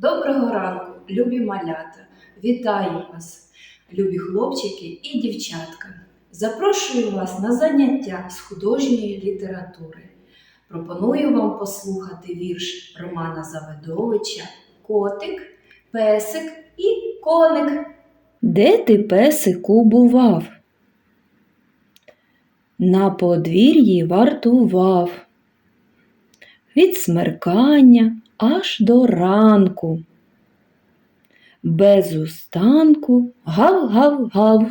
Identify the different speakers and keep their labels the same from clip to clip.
Speaker 1: Доброго ранку, любі малята! Вітаю вас, любі хлопчики і дівчатка. Запрошую вас на заняття з художньої літератури. Пропоную вам послухати вірш Романа Завидовича Котик, песик і коник.
Speaker 2: Де ти, песику, бував? На подвір'ї вартував. Від смеркання аж до ранку. Без устанку гав-гав-гав.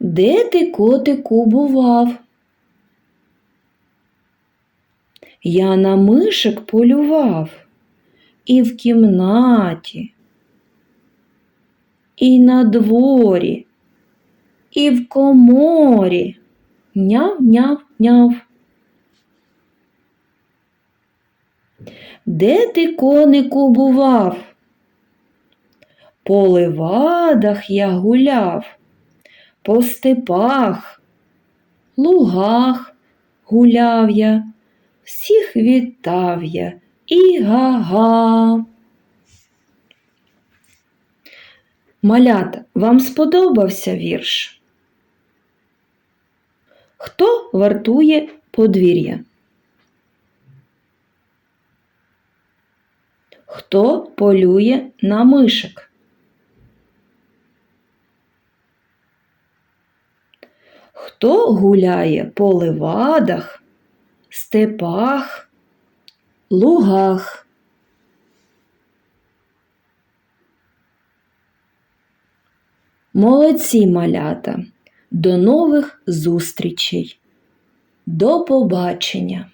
Speaker 2: Де ти, котику, бував? Я на мишек полював і в кімнаті, і на дворі, і в коморі. Няв-няв-няв. Де ти, конику, бував? По левадах я гуляв, по степах, лугах гуляв я, всіх вітав я і га-га. Малята, вам сподобався вірш? Хто вартує подвір'я? Хто полює на мишек? Хто гуляє по левадах, степах, лугах? Молодці малята! До нових зустрічей! До побачення!